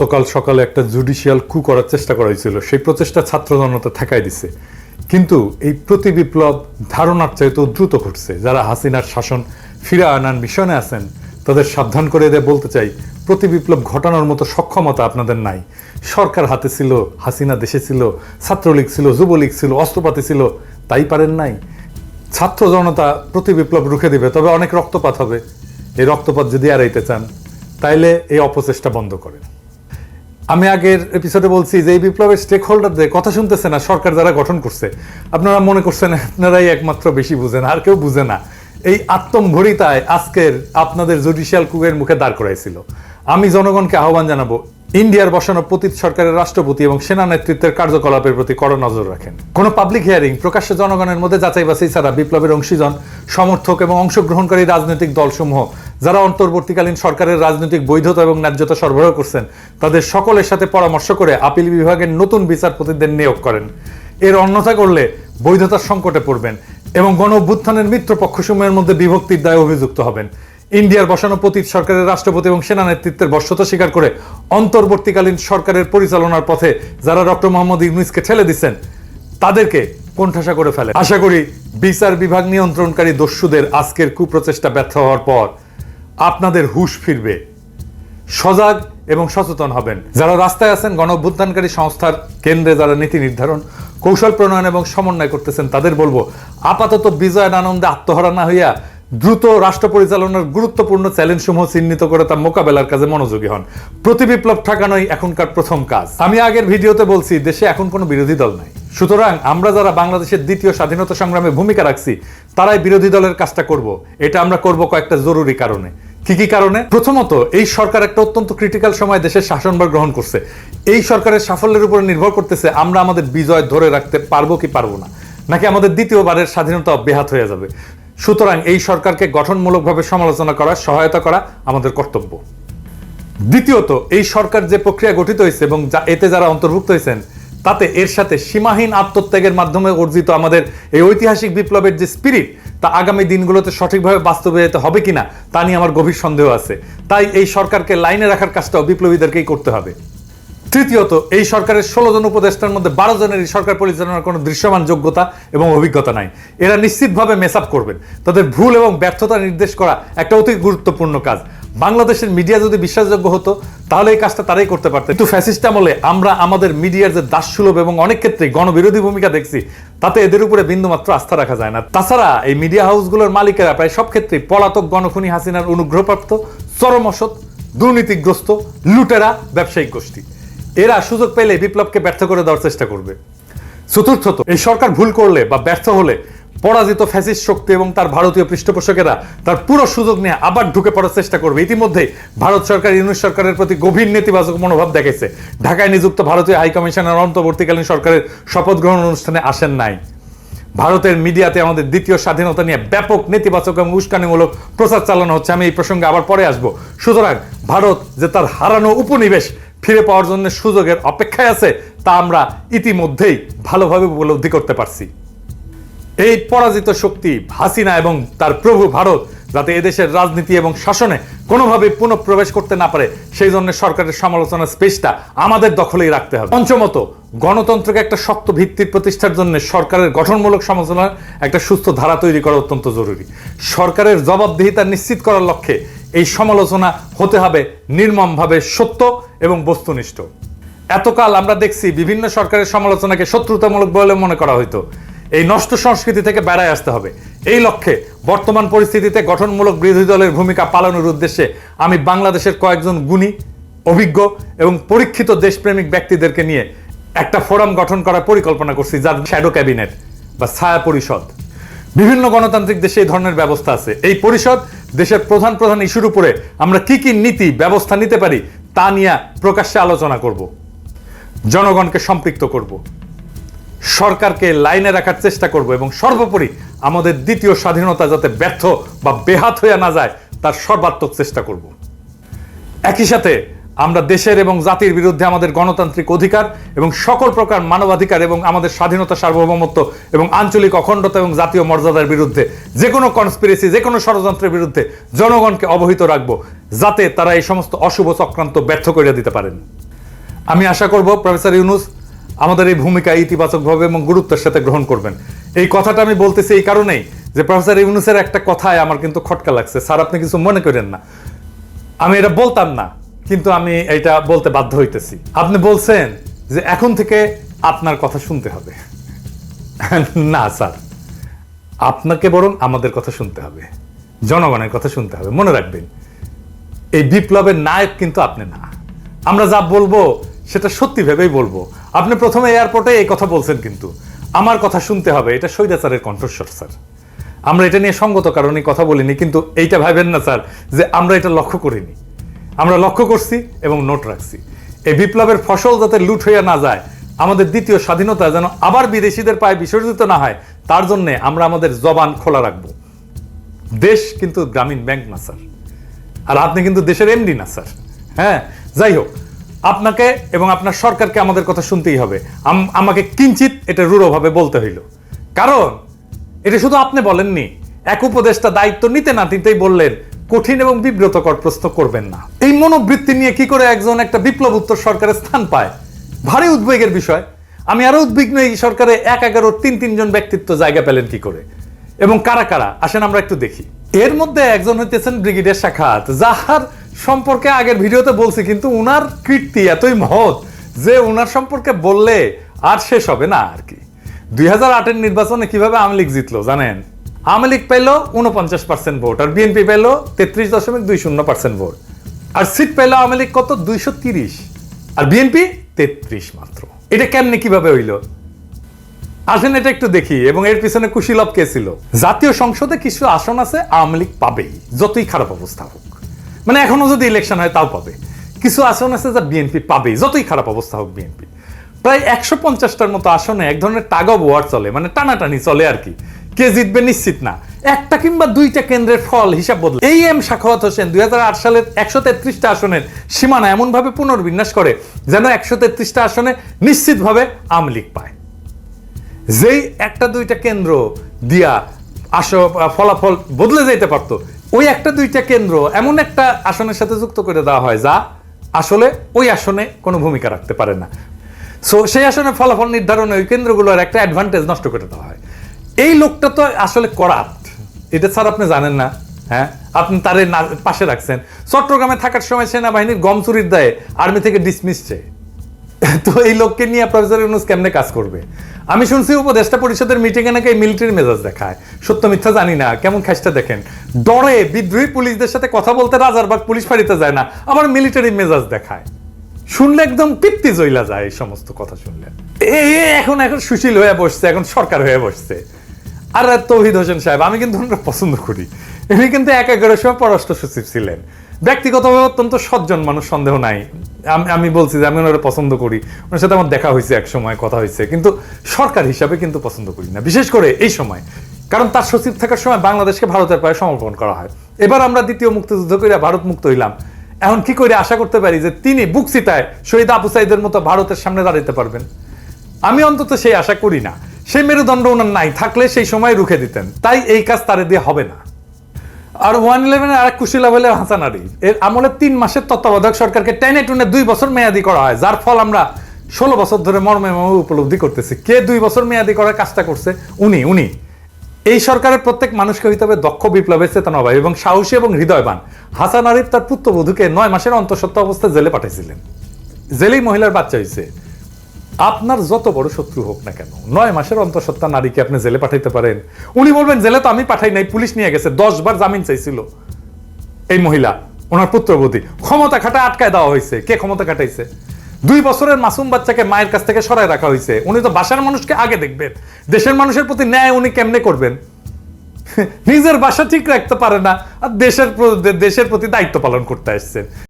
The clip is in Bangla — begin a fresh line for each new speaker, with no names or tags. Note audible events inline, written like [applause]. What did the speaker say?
গতকাল সকালে একটা জুডিশিয়াল কু করার চেষ্টা করা হয়েছিল। সেই প্রচেষ্টা ছাত্র জনতা ঠেকাই দিছে। কিন্তু এই প্রতি বিপ্লব ধারণার চাইতেও দ্রুত ঘটছে। যারা হাসিনার শাসন ফিরে আনার মিশনে আছেন, তাদের সাবধান করে দিয়ে বলতে চাই, প্রতি বিপ্লব ঘটানোর মতো সক্ষমতা আপনাদের নাই। সরকার হাতে ছিল, হাসিনা দেশে ছিল, ছাত্রলীগ ছিল, যুবলীগ ছিল, অস্ত্রপাতি ছিল, তাই পারেন নাই। ছাত্র জনতা প্রতি বিপ্লব রুখে দিবে, তবে অনেক রক্তপাত হবে। এই রক্তপাত যদি এড়াইতে চান, তাইলে এই অপচেষ্টা বন্ধ করেন। আমি আগের এপিসোডে বলছি যে এই বিপ্লবের স্টেক হোল্ডারদের কথা শুনতেছে না সরকার যারা গঠন করছে। আপনারা মনে করছেন আপনারাই একমাত্র বেশি বুঝেন আর কেউ বুঝে না। এই আত্মম্ভরিতায় আজকের আপনাদের জুডিশিয়াল কুকের মুখে দাঁড় করাইছিল। আমি জনগণকে আহ্বান জানাব, ইন্ডিয়ার বসানো পতীত সরকারের রাষ্ট্রপতি এবং সেনা নেতৃত্বের কার্যকলাপের প্রতি কড়া নজর রাখেন। কোন পাবলিক হিয়ারিং প্রকাশ্যে জনগণের মধ্যে যাচাই বাছাই ছাড়া বিপ্লবের অংশীজন, সমর্থক এবং অংশগ্রহণকারী রাজনৈতিক দলসমূহ যারা অন্তর্বর্তীকালীন সরকারের রাজনৈতিক বৈধতা এবং ন্যায্যতা সরবরাহ করছেন, তাদের সকলের সাথে পরামর্শ করে আপিল বিভাগের নতুন বিচারপতিদের নিয়োগ করেন। এর অন্যথা করলে বৈধতার সংকটে পড়বেন এবং গণ অভ্যুত্থানের মিত্র পক্ষসমূহের মধ্যে বিভক্তির দায়ে অভিযুক্ত হবেন। ইন্ডিয়ার বসানো পতীত সরকারের রাষ্ট্রপতি এবং সেনা নেতৃত্বের বর্ষতা স্বীকার করে অন্তর্বর্তীকালীন সরকারের পরিচালনার পথে যারা ডক্টর মোহাম্মদ ইউনুসকে ঠেলে দিচ্ছেন, তাদেরকে কোণঠাসা করে ফেলে আশা করি বিচার বিভাগ নিয়ন্ত্রণকারী দস্যুদের আজকের কুপ্রচেষ্টা ব্যর্থ হওয়ার পর আপনাদের হুশ ফিরবে। সজাগ এবং সচেতন হবেন। যারা রাস্তায় আছেন গণ সংস্থার কেন্দ্রে যারা নীতি নির্ধারণ, কৌশল প্রণয়ন এবং সমন্বয় করতেছেন, তাদের বলব, আপাতত বিজয়ের আনন্দে আত্মহারা না হইয়া দ্রুত রাষ্ট্র পরিচালনার গুরুত্বপূর্ণ চ্যালেঞ্জ সমূহ চিহ্নিত করে তার মোকাবেলার কাজে মনোযোগী হন। প্রতি বিপ্লব ঠেকানোই এখনকার প্রথম কাজ। আমি আগের ভিডিওতে বলছি, দেশে এখন কোনো বিরোধী দল নাই। সুতরাং আমরা যারা বাংলাদেশের দ্বিতীয় স্বাধীনতা সংগ্রামে ভূমিকা রাখছি, তারাই বিরোধী দলের কাজটা করব। এটা আমরা করব কয়েকটা জরুরি কারণে। কি কি কারণে? প্রথমত, এই সরকার একটা অত্যন্ত ক্রিটিক্যাল সময় দেশের শাসনভার গ্রহণ করছে। এই সরকারের সাফল্যের উপরে নির্ভর করতেছে আমরা আমাদের বিজয় ধরে রাখতে পারব কি পারব না। নাকি আমাদের দ্বিতীয়বারের স্বাধীনতা অব্যাহত হয়ে যাবে। সুতরাং এই সরকারকে গঠনমূলকভাবে সমালোচনা করা, সহায়তা করা আমাদের কর্তব্য। দ্বিতীয়ত, এই সরকার যে প্রক্রিয়া গঠিত হয়েছে এবং যা এতে যারা অন্তর্ভুক্ত হয়েছেন, তাতে এর সাথে সীমাহীন আত্মত্যাগের মাধ্যমে অর্জিত আমাদের এই ঐতিহাসিক বিপ্লবের যে স্পিরিট তা আগামী দিনগুলোতে সঠিকভাবে বাস্তবায়িত হবে কিনা তা নিয়ে আমার গভীর সন্দেহ আছে। তাই এই সরকারকে লাইনে রাখার কাজটাও বিপ্লবীদেরকেই করতে হবে। তৃতীয়ত, এই সরকারের ষোলো জন উপদেষ্টার মধ্যে বারো জনের এই সরকার পরিচালনার কোনো দৃশ্যমান যোগ্যতা এবং অভিজ্ঞতা নাই। এরা নিশ্চিতভাবে মেস আপ করবেন। তাদের ভুল এবং ব্যর্থতা নির্দেশ করা একটা অতি গুরুত্বপূর্ণ কাজ। বাংলাদেশের মিডিয়া যদি বিশ্বাসযোগ্য হতো, তাহলে এই কাজটা তারাই করতে পারতেন। কিন্তু ফ্যাসিস্ট আমলে আমরা আমাদের মিডিয়ার যে দাসসুলভ এবং অনেক ক্ষেত্রে গণবিরোধী ভূমিকা দেখছি, তাতে এদের উপরে বিন্দুমাত্র আস্থা রাখা যায় না। তাছাড়া এই মিডিয়া হাউসগুলোর মালিকেরা প্রায় সব ক্ষেত্রে পলাতক গণখনি হাসিনার অনুগ্রহপ্রাপ্ত, চরম অসৎ, দুর্নীতিগ্রস্ত, লুটেরা, ব্যবসায়িক গোষ্ঠী। এরা সুযোগ পেলে বিপ্লবকে ব্যর্থ করে দেওয়ার চেষ্টা করবে। চতুর্থত, এই সরকার ভুল করলে বা ব্যর্থ হলে পরাজিত ফ্যাসিস্ট শক্তি এবং তার ভারতীয় পৃষ্ঠপোষকেরা তার পুরো সুযোগ নিয়ে আবার ঢুকে পড়ার চেষ্টা করবে। ইতিমধ্যে ভারত সরকার ইউনিট সরকারের প্রতি গভীর নেতিবাচক মনোভাব দেখেছে ঢাকায় নিযুক্ত ভারতীয় হাইকমিশনের অন্তর্বর্তীকালীন সরকারের শপথ গ্রহণ অনুষ্ঠানে আসেন নাই। ভারতের মিডিয়াতে আমাদের দ্বিতীয় স্বাধীনতা নিয়ে ব্যাপক নেতিবাচক এবং উস্কানিমূলক প্রচার চালানো হচ্ছে। আমি এই প্রসঙ্গে আবার পরে আসব। সুতরাং ভারত যে তার হারানো উপনিবেশ ফিরে পাওয়ার জন্য সুযোগের অপেক্ষায় আছে, তা আমরা ইতিমধ্যেই ভালোভাবে উপলব্ধি করতে পারছি। এই পরাজিত শক্তি হাসিনা এবং তার প্রভু ভারত যাতে এদেশের রাজনীতি এবং শাসনে কোনোভাবে পুনঃপ্রবেশ করতে না পারে, সেই জন্য সরকারের সমালোচনার স্পেসটা আমাদের দখলেই রাখতে হবে। পঞ্চমত, গণতন্ত্রকে একটা শক্ত ভিত্তির প্রতিষ্ঠার জন্য সরকারের গঠনমূলক সমালোচনার একটা সুস্থ ধারা তৈরি করা অত্যন্ত জরুরি। সরকারের জবাবদিহিতা নিশ্চিত করার লক্ষ্যে এই সমালোচনা হতে হবে নির্মমভাবে সত্য এবং বস্তুনিষ্ঠ। এতকাল আমরা দেখছি বিভিন্ন সরকারের সমালোচনাকে শত্রুতামূলক বলে মনে করা হইতো। এই নষ্ট সংস্কৃতি থেকে বেড়ায় আসতে হবে। এই লক্ষ্যে বর্তমান পরিস্থিতিতে গঠনমূলক বিরোধী দলের ভূমিকা পালনের উদ্দেশ্যে আমি বাংলাদেশের কয়েকজন গুণী, অভিজ্ঞ এবং পরীক্ষিত দেশপ্রেমিক ব্যক্তিদেরকে নিয়ে একটা ফোরাম গঠন করার পরিকল্পনা করছি, যার শ্যাডো ক্যাবিনেট বা ছায়া পরিষদ। বিভিন্ন গণতান্ত্রিক দেশে এই ধরনের ব্যবস্থা আছে। এই পরিষদ দেশের প্রধান প্রধান ইস্যুর উপরে আমরা কি কি নীতি, ব্যবস্থা নিতে পারি তা নিয়ে প্রকাশ্যে আলোচনা করব। জনগণকে সম্পৃক্ত করব। সরকারকে লাইনে রাখার চেষ্টা করব এবং সর্বোপরি আমাদের দ্বিতীয় স্বাধীনতা যাতে ব্যর্থ বা বেহাত হয়ে না যায়, তার সর্বাত্মক চেষ্টা করব। একই সাথে আমরা দেশের এবং জাতির বিরুদ্ধে আমাদের গণতান্ত্রিক অধিকার এবং সকল প্রকার মানবাধিকার এবং আমাদের স্বাধীনতা, সার্বভৌমত্ব এবং আঞ্চলিক অখণ্ডতা এবং জাতীয় মর্যাদার বিরুদ্ধে যে কোনো কনস্পিরেসি যে কোনো ষড়যন্ত্রের বিরুদ্ধে জনগণকে অবহিত রাখব, যাতে তারা এই সমস্ত অশুভ চক্রান্ত ব্যর্থ করে দিতে পারেন। আমি আশা করব, প্রফেসর ইউনুস আমাদের এই ভূমিকা ইতিবাচকভাবে এবং গুরুত্বের সাথে গ্রহণ করবেন। এই কথাটা আমি বলতেছি এই কারণেই যে প্রফেসর ইউনুসের একটা কথায় আমার কিন্তু খটকা লাগছে। স্যার, আপনি কিছু মনে করেন না। আমি এটা বলতাম না, কিন্তু আমি এটা বলতে বাধ্য হইতেছি। আপনি বলছেন যে এখন থেকে আপনার কথা শুনতে হবে। না, স্যার, আপনাকে বরং আমাদের কথা শুনতে হবে। জনগণের কথা শুনতে হবে। মনে রাখবেন, এই বিপ্লবের নায়ক কিন্তু আপনি না। আমরা যা বলব, সেটা সত্যি ভেবেই বলব। আপনি প্রথমে এয়ারপোর্টে এই কথা বলছেন কিন্তু। আমার কথা শুনতে হবে, এটা সৈদাচারের কণ্ঠস্বর, স্যার। আমরা এটা নিয়ে সঙ্গত কারণে কথা বলিনি, কিন্তু এইটা ভাবেন না, স্যার, যে আমরা এটা লক্ষ্য করিনি। আমরা লক্ষ্য করছি এবং নোট রাখছি। এই বিপ্লবের ফসল যাতে লুট হইয়া না যায়, আমাদের দ্বিতীয় স্বাধীনতা যেন আবার বিদেশিদের পায়ে বিসর্জিত না হয়, তার জন্য আমরা আমাদের জবান খোলা রাখব। দেশ কিন্তু গ্রামীণ ব্যাংক না, স্যার। আর আপনি কিন্তু দেশের এমডি না, স্যার। হ্যাঁ যাই হোক আপনাকে এবং আপনার সরকারকে আমাদের কথা শুনতেই হবে। আমাকে কিঞ্চিত এটা রূঢ়ভাবে বলতে হইল। কারণ, এটা শুধু আপনি বলেননি, এক উপদেষ্টা দায়িত্ব নিতে না নিতেই বললেন, কঠিন এবং বিব্রতকর প্রশ্ন করবেন না। এই মনোবৃত্তি নিয়ে কি করে একজন একটা বিপ্লব উত্তর সরকারের স্থান পায়? ভারী উদ্বেগের বিষয়। আমি আরও উদ্বিগ্ন এই সরকারে এক এগারো তিন তিনজন ব্যক্তিত্ব জায়গা পেলেন কি করে? এবং কারা কারা? আসেন আমরা একটু দেখি। এর মধ্যে একজন হইতেছেন ব্রিগেডিয়ার শাখাত যাহার সম্পর্কে আগের ভিডিওতে বলছি, কিন্তু উনার কীর্তি এতই মহৎ যে উনার সম্পর্কে বললে আর শেষ হবে না আর কি। দুই হাজার আটের নির্বাচনে কীভাবে আওয়ামী লীগ জিতলো জানেন? আওয়ামী লীগ পেল উনপঞ্চাশ পার্সেন্ট ভোট আর বিএনপি পেল তেত্রিশ দশমিক দুই শূন্য পার্সেন্ট ভোট। আর সিট পেল আওয়ামী লীগ কত? দুইশো তিরিশ। আর বিএনপি? তেত্রিশ মাত্র। এটা কেমনে কীভাবে হইল? আসেন এটা একটু দেখি, এবং এর পিছনে কুশীলভ কে ছিল? জাতীয় সংসদে কিছু আসন আছে, আওয়ামী লীগ পাবেই, যতই খারাপ অবস্থা হোক। মানে এখনও যদি ইলেকশন হয় তাও পাবে। কিছু আসন আছে যা বিএনপি পাবেই, যতই খারাপ অবস্থা হোক বিএনপি প্রায় একশো পঞ্চাশটার মতো আসনে এক ধরনের টাগ অফ ওয়ার চলে মানে টানাটানি চলে আর কি। কে জিতবে নিশ্চিত না। একটা কিংবা দুইটা কেন্দ্রের ফল হিসাব বদলে। এই এম শাখাওয়াত হোসেন দুই সালের একশো তেত্রিশটা আসনের সীমানা এমনভাবে পুনর্বিন্যাস করে, যেন একশো তেত্রিশটা আসনে নিশ্চিতভাবে আওয়ামী লীগ পায়। যেই একটা দুইটা কেন্দ্র দিয়া আস, ফলাফল বদলে যেতে পারতো ওই একটা দুইটা কেন্দ্র এমন একটা আসনের সাথে যুক্ত করে দেওয়া হয় যা আসলে ওই আসনে কোনো ভূমিকা রাখতে পারে না। সো সেই আসনে ফলাফল নির্ধারণে ওই কেন্দ্রগুলোর একটা অ্যাডভান্টেজ নষ্ট করে দেওয়া হয়। এই লোকটা তো আসলে করাপ্ট এটা স্যার আপনি জানেন না হ্যাঁ? আপনি তারে পাশে রাখছেন। চট্টগ্রামে থাকার সময় সেনাবাহিনীর গম চুরির দায়ে আর্মি থেকে ডিসমিস চেয়ে। তো এই লোককে নিয়ে প্রফেসর ইউনুস কেমনে কাজ করবে? আমি শুনছি উপদেষ্টা পরিষদের মিটিংয়ে নাকি মিলিটারি মেজাজ দেখায়। সত্য মিথ্যা জানি না, কেমন খাসটা দেখেন? ডরে বিদ্রোহী পুলিশদের সাথে কথা বলতে রাজারবাগ পুলিশ ফাঁড়িতে যায় না, আবার মিলিটারি মেজাজ দেখায়। শুনলে একদম তৃপ্তি জইলা যায় এই সমস্ত কথা শুনলে। এখন এখন সুশীল হয়ে বসছে, এখন সরকার হয়ে বসছে। আর তৌহিদ হোসেন সাহেব, আমি কিন্তু ওনারা পছন্দ করি। উনি কিন্তু এক এগারোর সময় পররাষ্ট্র সচিব ছিলেন। ব্যক্তিগতভাবে অত্যন্ত সজ্জন মানুষ, সন্দেহ নাই। আমি বলছি যে আমি ওনারা পছন্দ করি। ওনার সাথে আমার দেখা হয়েছে এক সময়, কথা হয়েছে। কিন্তু সরকার হিসাবে কিন্তু পছন্দ করি না। বিশেষ করে এই সময়। কারণ তার সচিব থাকার সময় বাংলাদেশকে ভারতের পায়ে সমর্পণ করা হয়। এবার আমরা দ্বিতীয় মুক্তিযুদ্ধ করে ভারত মুক্ত হইলাম। এখন কি করে আশা করতে পারি যে তিনি বুকসিতায় শহীদ আবু সাইদের মতো ভারতের সামনে দাঁড়াতে পারবেন? আমি অন্তত সেই আশা করি না। সেই মেরুদণ্ড ওনার নাই, থাকলে সেই সময় রুখে দিতেন। তাই এই কাজ তারে দিয়ে হবে না। আর ওয়ান ইলেভেন আর এক কুশিলা বলে হাসানারি এর আমলে তিন মাসের তত্ত্বাবধায়ক সরকারকে টেনে টুনে দুই বছর মেয়াদি করা হয়, যার ফল আমরা ষোলো বছর ধরে মর্মে মর্মে উপলব্ধি করতেছি। কে দুই বছর মেয়াদি করার কাজটা করছে? উনি উনি। এই সরকারের প্রত্যেক মানুষকে হইতে হবে দক্ষ বিপ্লবের চেতনাবাহী এবং সাহসী এবং হৃদয়বান। হাসান আরিফ তার পুত্রবধূকে নয় মাসের অন্তঃসত্ত্বা অবস্থায় জেলে পাঠিয়েছিলেন জেলেই মহিলার বাচ্চা হয়েছে আপনার যত বড় শত্রু হোক না কেন, নয় মাসের অন্তঃসত্ত্বা নারীকে আপনি জেলে পাঠাইতে পারেন। উনি বলবেন, জেলে তো আমি পাঠাই নাই, পুলিশ নিয়ে গেছে, দশ বার জামিন চাইছিল। এই মহিলা, ওনার পুত্রবতী ক্ষমতা খাটা আটকায় দেওয়া হয়েছে। কে ক্ষমতা খাটাইছে? দুই বছরের মাসুম বাচ্চাকে মায়ের কাছ থেকে সরায় রাখা হয়েছে। উনি তো বাসার মানুষকে আগে দেখবেন। দেশের মানুষের প্রতি ন্যায় উনি কেমনে করবেন? [laughs] নিজের বাসা ঠিক রাখতে পারে না, আর দেশের দেশের প্রতি দায়িত্ব পালন করতে আসছেন।